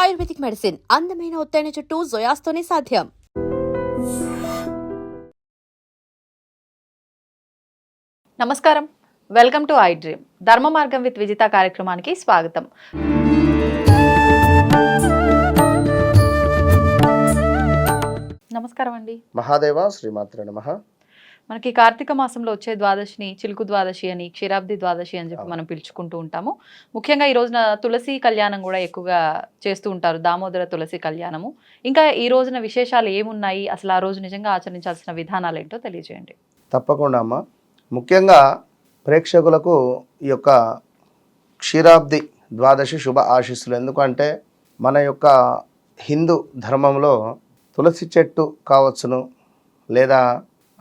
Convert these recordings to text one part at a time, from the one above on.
Ayurvedic medicine అందమైన ఒత్తైన చుట్టూ జొయాస్తోనే సాధ్యం. నమస్కారం. Welcome to I dream. ధర్మ మార్గం విత్ విజిత కార్యక్రమానికి స్వాగతం. నమస్కారం అండి. మహాదేవ శ్రీమాత్ర నమ. మనకి కార్తీక మాసంలో వచ్చే ద్వాదశిని చిలుకు ద్వాదశి అని క్షీరాబ్ది ద్వాదశి అని చెప్పి మనం పిలుచుకుంటూ ఉంటాము. ముఖ్యంగా ఈ రోజున తులసి కళ్యాణం కూడా ఎక్కువగా చేస్తూ ఉంటారు. దామోదర తులసి కళ్యాణము. ఇంకా ఈ రోజున విశేషాలు ఏమున్నాయి? అసలు ఆ రోజు నిజంగా ఆచరించాల్సిన విధానాలు ఏంటో తెలియజేయండి. తప్పకుండా అమ్మ. ముఖ్యంగా ప్రేక్షకులకు ఈ యొక్క క్షీరాబ్ది ద్వాదశి శుభ ఆశీస్సులు. ఎందుకంటే మన యొక్క హిందూ ధర్మంలో తులసి చెట్టు కావచ్చును లేదా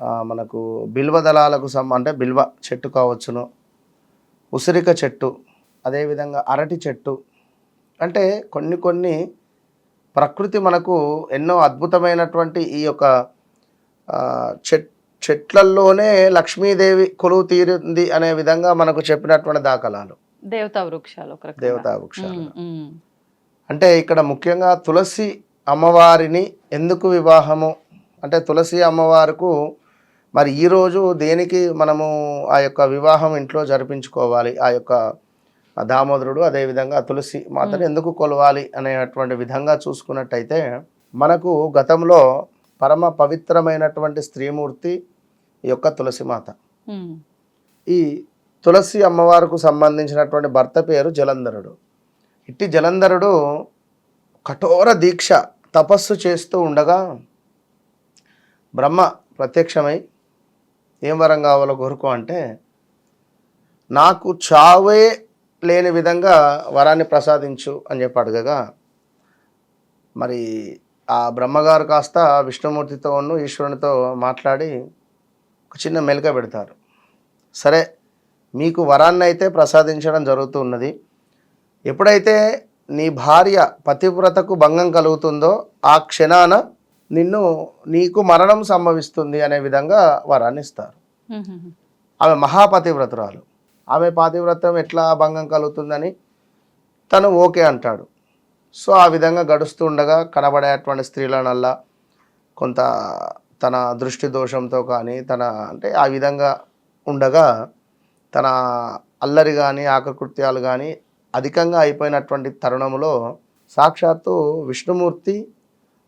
మనకు బిల్వ దళాలకు సం అంటే బిల్వ చెట్టు కావచ్చును ఉసిరిక చెట్టు అదేవిధంగా అరటి చెట్టు అంటే కొన్ని కొన్ని ప్రకృతి మనకు ఎన్నో అద్భుతమైనటువంటి ఈ యొక్క చెట్ చెట్లల్లోనే లక్ష్మీదేవి కొలువు తీరింది అనే విధంగా మనకు చెప్పినటువంటి దాఖలాలు దేవతా వృక్షాలు. దేవతా వృక్షాలు. అంటే ఇక్కడ ముఖ్యంగా తులసి అమ్మవారిని ఎందుకు వివాహము అంటే తులసి అమ్మవారికి మరి ఈరోజు దేనికి మనము ఆ యొక్క వివాహం ఇంట్లో జరిపించుకోవాలి? ఆ యొక్క దామోదరుడు అదేవిధంగా తులసి మాతను ఎందుకు కొలవాలి? అనేటువంటి విధంగా చూసుకున్నట్టయితే మనకు గతంలో పరమ పవిత్రమైనటువంటి స్త్రీమూర్తి ఈ యొక్క తులసి మాత. ఈ తులసి అమ్మవారికి సంబంధించినటువంటి భర్త పేరు జలంధరుడు. ఇట్టి జలంధరుడు కఠోర దీక్ష తపస్సు చేస్తూ ఉండగా బ్రహ్మ ప్రత్యక్షమై ఏం వరం కావాలో కోరుకో అంటే నాకు చావే లేని విధంగా వరాన్ని ప్రసాదించు అని చెప్పి అడగగా మరి ఆ బ్రహ్మగారు కాస్త విష్ణుమూర్తితోను ఈశ్వరునితో మాట్లాడి ఒక చిన్న మెలిక పెడతారు. సరే మీకు వరాన్ని అయితే ప్రసాదించడం జరుగుతూ ఉన్నది. ఎప్పుడైతే నీ భార్య పతివ్రతకు భంగం కలుగుతుందో ఆ క్షణాన నిన్ను నీకు మరణం సంభవిస్తుంది అనే విధంగా వరాన్ని ఇస్తారు. ఆమె మహాపతివ్రతురాలు. ఆమె పాతివ్రతం ఎట్లా భంగం కలుగుతుందని తను ఓకే అంటాడు. సో ఆ విధంగా గడుస్తుండగా కనబడేటువంటి స్త్రీలనల్లా కొంత తన దృష్టి దోషంతో కానీ తన అంటే ఆ విధంగా ఉండగా తన అల్లరి కానీ ఆకృత్యాలు కానీ అధికంగా అయిపోయినటువంటి తరుణంలో సాక్షాత్తు విష్ణుమూర్తి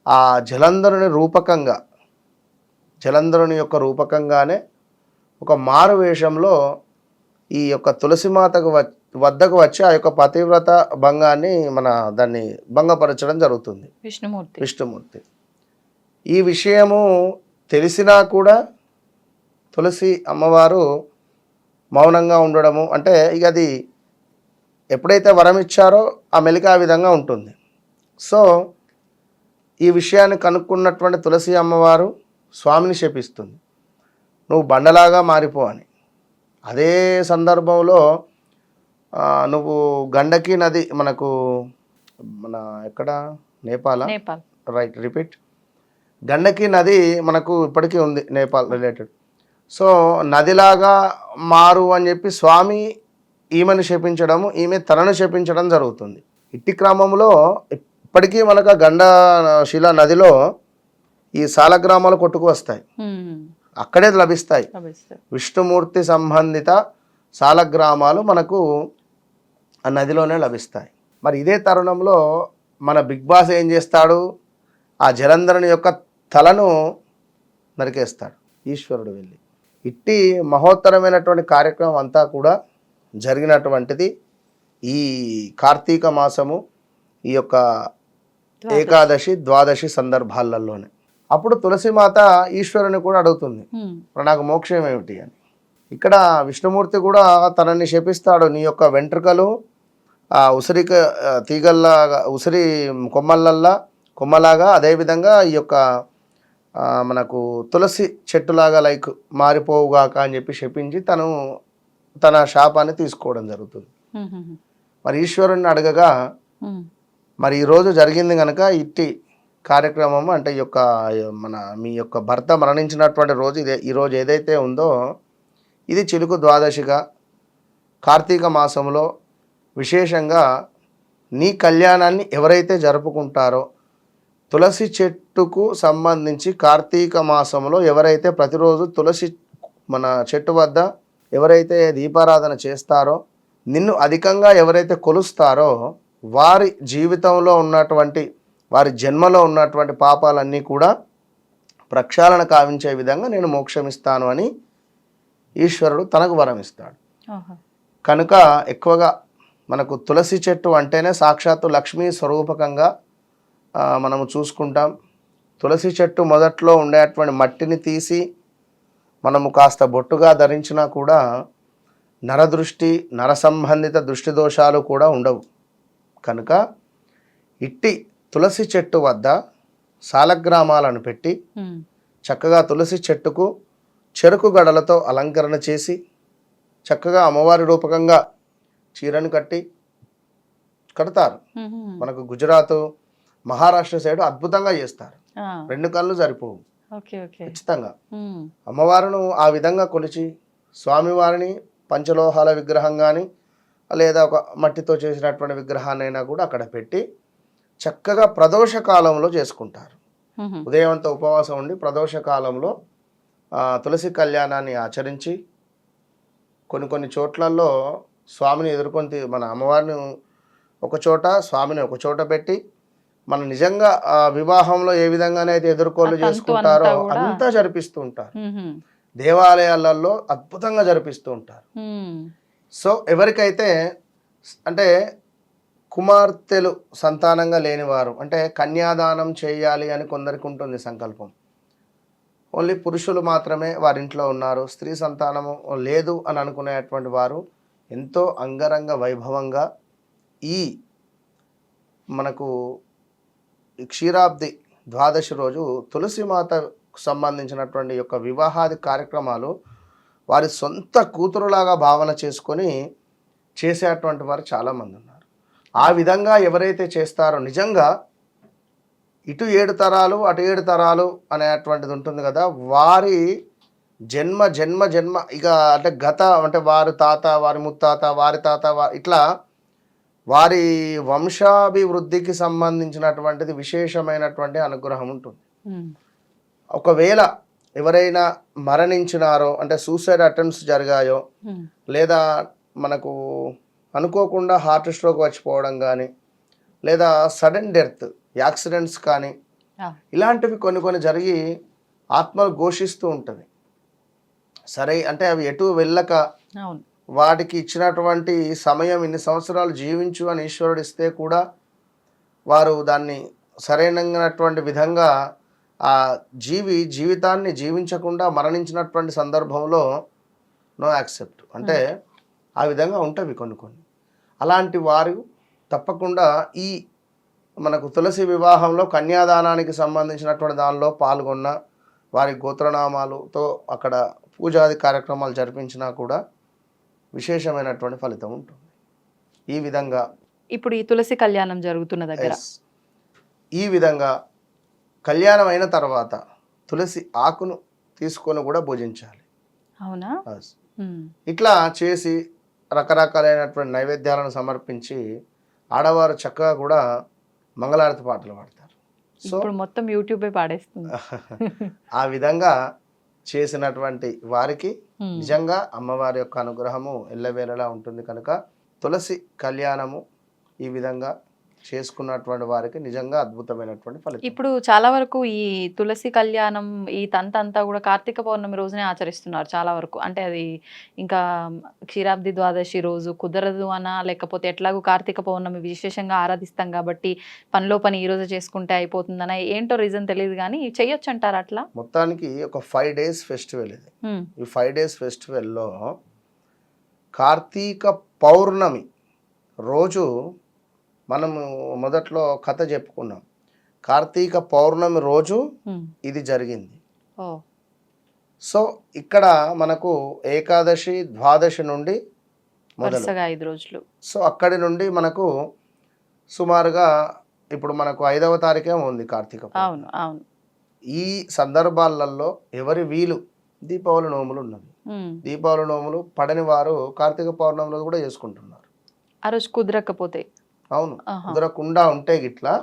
ఆ జలంధరుని రూపకంగా జలంధరుని యొక్క రూపకంగానే ఒక మారు వేషంలో ఈ యొక్క తులసిమాతకు వ వద్దకు వచ్చి ఆ యొక్క పతివ్రత భంగాన్ని మన దాన్ని భంగపరచడం జరుగుతుంది. విష్ణుమూర్తి. విష్ణుమూర్తి. ఈ విషయము తెలిసినా కూడా తులసి అమ్మవారు మౌనంగా ఉండడము అంటే ఇక అది ఎప్పుడైతే వరం ఇచ్చారో ఆ మెలిక ఆ విధంగా ఉంటుంది. సో ఈ విషయాన్ని కనుక్కున్నటువంటి తులసి అమ్మవారు స్వామిని శపిస్తుంది. నువ్వు బండలాగా మారిపో అని. అదే సందర్భంలో నువ్వు గండకి నది మనకు మన ఎక్కడ? నేపాల? నేపాల్. Right repeat. గండకి నది మనకు ఇప్పటికీ ఉంది నేపాల్ రిలేటెడ్. సో నదిలాగా మారు అని చెప్పి స్వామి ఈమెను శపించడము ఈమె తనను శపించడం జరుగుతుంది. ఇట్టి క్రమంలో ఇప్పటికీ మనకు ఆ గండ శిల నదిలో ఈ సాలగ్రామాలు కొట్టుకు వస్తాయి అక్కడే లభిస్తాయి. లభిస్తాయి. విష్ణుమూర్తి సంబంధిత సాలగ్రామాలు మనకు ఆ నదిలోనే లభిస్తాయి. మరి ఇదే తరుణంలో మన బిగ్ బాస్ ఏం చేస్తాడు? ఆ జలంధరుని యొక్క తలను నరికేస్తాడు. ఈశ్వరుడు వెళ్ళి. ఇట్టి మహోత్తరమైనటువంటి కార్యక్రమం అంతా కూడా జరిగినటువంటిది ఈ కార్తీక మాసము ఈ యొక్క ఏకాదశి ద్వాదశి సందర్భాలలోనే. అప్పుడు తులసిమాత ఈశ్వరుని కూడా అడుగుతుంది. నాకు మోక్షం ఏమిటి అని? ఇక్కడ విష్ణుమూర్తి కూడా తనని శపిస్తాడు. నీ యొక్క వెంట్రుకలు ఆ ఉసిరిక ఆ, తీగల్లాగా ఉసిరి కొమ్మలల్లా కొమ్మలాగా అదేవిధంగా ఈ యొక్క మనకు తులసి చెట్టులాగా లైక్ మారిపోవుగాక అని చెప్పి శపించి తను తన శాపాన్ని తీసుకోవడం జరుగుతుంది. మరి ఈశ్వరుణ్ణి అడగగా. మరి ఈరోజు జరిగింది కనుక ఇట్టి కార్యక్రమం అంటే ఈ యొక్క మన మీ యొక్క భర్త మరణించినటువంటి రోజు ఇదే ఈ రోజు ఏదైతే ఉందో ఇది చిలుకు ద్వాదశిగా కార్తీక మాసంలో విశేషంగా నీ కళ్యాణాన్ని ఎవరైతే జరుపుకుంటారో తులసి చెట్టుకు సంబంధించి కార్తీక మాసంలో ఎవరైతే ప్రతిరోజు తులసి మన చెట్టు వద్ద ఎవరైతే దీపారాధన చేస్తారో నిన్ను అధికంగా ఎవరైతే కొలుస్తారో వారి జీవితంలో ఉన్నటువంటి వారి జన్మలో ఉన్నటువంటి పాపాలన్నీ కూడా ప్రక్షాళన కావించే విధంగా నేను మోక్షమిస్తాను అని ఈశ్వరుడు తనకు వరం ఇస్తాడు. కనుక ఎక్కువగా మనకు తులసి చెట్టు అంటేనే సాక్షాత్తు లక్ష్మీ స్వరూపకంగా మనము చూసుకుంటాం. తులసి చెట్టు మొదట్లో ఉండేటువంటి మట్టిని తీసి మనము కాస్త బొట్టుగా ధరించినా కూడా నరదృష్టి నర సంబంధిత దృష్టి దోషాలు కూడా ఉండవు. కనుక ఇట్టి తులసి చెట్టు వద్ద సాలగ్రామాలను పెట్టి. చక్కగా తులసి చెట్టుకు చెరుకు గడలతో అలంకరణ చేసి చక్కగా అమ్మవారి రూపకంగా చీరను కట్టి కడతారు. మనకు గుజరాత్ మహారాష్ట్ర సైడ్ అద్భుతంగా చేస్తారు రెండు కళ్ళు సరిపోవు ఖచ్చితంగా. అమ్మవారిను ఆ విధంగా కొలిచి స్వామివారిని పంచలోహాల విగ్రహం కానీ లేదా ఒక మట్టితో చేసినటువంటి విగ్రహాన్నైనా కూడా అక్కడ పెట్టి చక్కగా ప్రదోష కాలంలో చేసుకుంటారు. ఉదయం అంతా ఉపవాసం ఉండి ప్రదోష కాలంలో తులసి కళ్యాణాన్ని ఆచరించి కొన్ని కొన్ని చోట్లలో స్వామిని ఎదుర్కొని మన అమ్మవారిని ఒక చోట స్వామిని ఒక చోట పెట్టి మన నిజంగా వివాహంలో ఏ విధంగానైతే ఎదుర్కోలు చేసుకుంటారో అంతా జరిపిస్తూ ఉంటారు. దేవాలయాలలో అద్భుతంగా జరిపిస్తూ ఉంటారు. సో ఎవరికైతే అంటే కుమార్తెలు సంతానంగా లేనివారు అంటే కన్యాదానం చేయాలి అని కొందరికి ఉంటుంది సంకల్పం. ఓన్లీ పురుషులు మాత్రమే వారింట్లో ఉన్నారు. స్త్రీ సంతానము లేదు అని అనుకునేటువంటి వారు ఎంతో అంగరంగ వైభవంగా ఈ మనకు క్షీరాబ్ది ద్వాదశి రోజు తులసి మాతకు సంబంధించినటువంటి యొక్క వివాహాది కార్యక్రమాలు వారి సొంత కూతురులాగా భావన చేసుకొని చేసేటువంటి వారు చాలామంది ఉన్నారు ఆ విధంగా ఎవరైతే చేస్తారో నిజంగా ఇటు ఏడు తరాలు అటు ఏడు తరాలు అనేటువంటిది ఉంటుంది కదా వారి జన్మ జన్మ జన్మ ఇక అంటే గత అంటే వారి తాత వారి ముత్తాత వారి తాత ఇట్లా వారి వంశాభివృద్ధికి సంబంధించినటువంటిది విశేషమైనటువంటి అనుగ్రహం ఉంటుంది. ఒకవేళ ఎవరైనా మరణించినారో అంటే సూసైడ్ అటెంప్ట్స్ జరిగాయో ఉమ్. లేదా మనకు అనుకోకుండా హార్ట్ స్ట్రోక్ వచ్చిపోవడం కానీ లేదా సడన్ డెత్ యాక్సిడెంట్స్ కానీ. ఇలాంటివి కొన్ని కొన్ని జరిగి ఆత్మలు ఘోషిస్తూ ఉంటుంది సరే అంటే అవి ఎటు వెళ్ళక వాటికి ఇచ్చినటువంటి సమయం ఇన్ని సంవత్సరాలు జీవించు అని ఈశ్వరుడు ఇస్తే కూడా వారు దాన్ని సరైనటువంటి విధంగా ఆ జీవి జీవితాన్ని జీవించకుండా మరణించినటువంటి సందర్భంలో నో యాక్సెప్ట్. అంటే ఆ విధంగా ఉంటవి కొన్ని కొన్ని. అలాంటి వారు తప్పకుండా ఈ మనకు తులసి వివాహంలో కన్యాదానానికి సంబంధించినటువంటి దానిలో పాల్గొన్న వారి గోత్రనామాలతో అక్కడ పూజాది కార్యక్రమాలు జరిపించినా కూడా విశేషమైనటువంటి ఫలితం ఉంటుంది. ఈ విధంగా ఇప్పుడు ఈ తులసి కళ్యాణం జరుగుతున్న దగ్గర. ఈ విధంగా కళ్యాణం అయిన తర్వాత తులసి ఆకును తీసుకొని కూడా భుజించాలి. అవునా. ఇట్లా చేసి రకరకాలైనటువంటి నైవేద్యాలను సమర్పించి ఆడవారు చక్కగా కూడా మంగళారతి పాటలు పాడతారు. సో మొత్తం యూట్యూబే పాడేస్తుంది. ఆ విధంగా చేసినటువంటి వారికి. నిజంగా అమ్మవారి యొక్క అనుగ్రహము ఎల్లవేళలా ఉంటుంది కనుక తులసి కళ్యాణము ఈ విధంగా చేసుకున్నటువంటి వారికి నిజంగా అద్భుతమైనటువంటి ఫలితం. ఇప్పుడు చాలా వరకు ఈ తులసి కళ్యాణం ఈ తంత అంతా కూడా కార్తీక పౌర్ణమి రోజునే ఆచరిస్తున్నారు చాలా వరకు. అంటే అది ఇంకా క్షీరాబ్ది ద్వాదశి రోజు కుదరదు అనా లేకపోతే ఎట్లాగో కార్తీక పౌర్ణమి విశేషంగా ఆరాధిస్తాం కాబట్టి పనిలో పని ఈ రోజు చేసుకుంటే అయిపోతుందనా? ఏంటో రీజన్ తెలియదు కానీ చెయ్యొచ్చు అంటారు అట్లా? మొత్తానికి ఒక ఫైవ్ డేస్ ఫెస్టివల్ ఇది. ఈ ఫైవ్ డేస్ ఫెస్టివల్లో కార్తీక పౌర్ణమి రోజు మనము మొదట్లో కథ చెప్పుకున్నాం. కార్తీక పౌర్ణమి రోజు. ఇది జరిగింది. సో ఇక్కడ మనకు ఏకాదశి ద్వాదశి నుండి వరుసగా ఐదు రోజులు. సో అక్కడి నుండి మనకు సుమారుగా ఇప్పుడు మనకు ఐదవ తారీఖే ఉంది కార్తీక పౌర్ణమి. అవును అవును. ఈ సందర్భాలలో ఎవరి వీలు? దీపావళి నోములు ఉన్నవి. ఉమ్. దీపావళి నోములు పడని వారు కార్తీక పౌర్ణమిలో కూడా చేసుకుంటున్నారు. ఆ రోజు కుదరకపోతే. అవును. కుదరకుండా ఉంటే గిట్లా.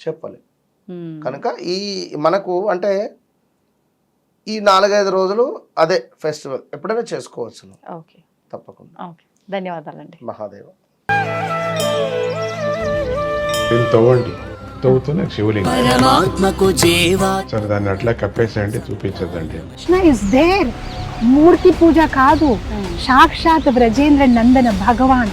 చెప్పలే. కనుక ఈ మనకు అంటే ఈ నాలుగైదు రోజులు అదే ఫెస్టివల్ ఎప్పుడైనా చేసుకోవచ్చు ఓకే. తప్పకుండా. ఓకే. ధన్యవాదాలండి. మహాదేవ. దీన్ని తవ్వండి. తవ్వుతూనే శివలింగం. పరమాత్మకు జీవా. సరే దాన్ని అట్లా కప్పేసేయండి చూపించదండి కృష్ణ ఇస్ దేర్ మూర్తి పూజ కాదు. సాక్షాత్ బ్రజేంద్ర నందన భగవాన్.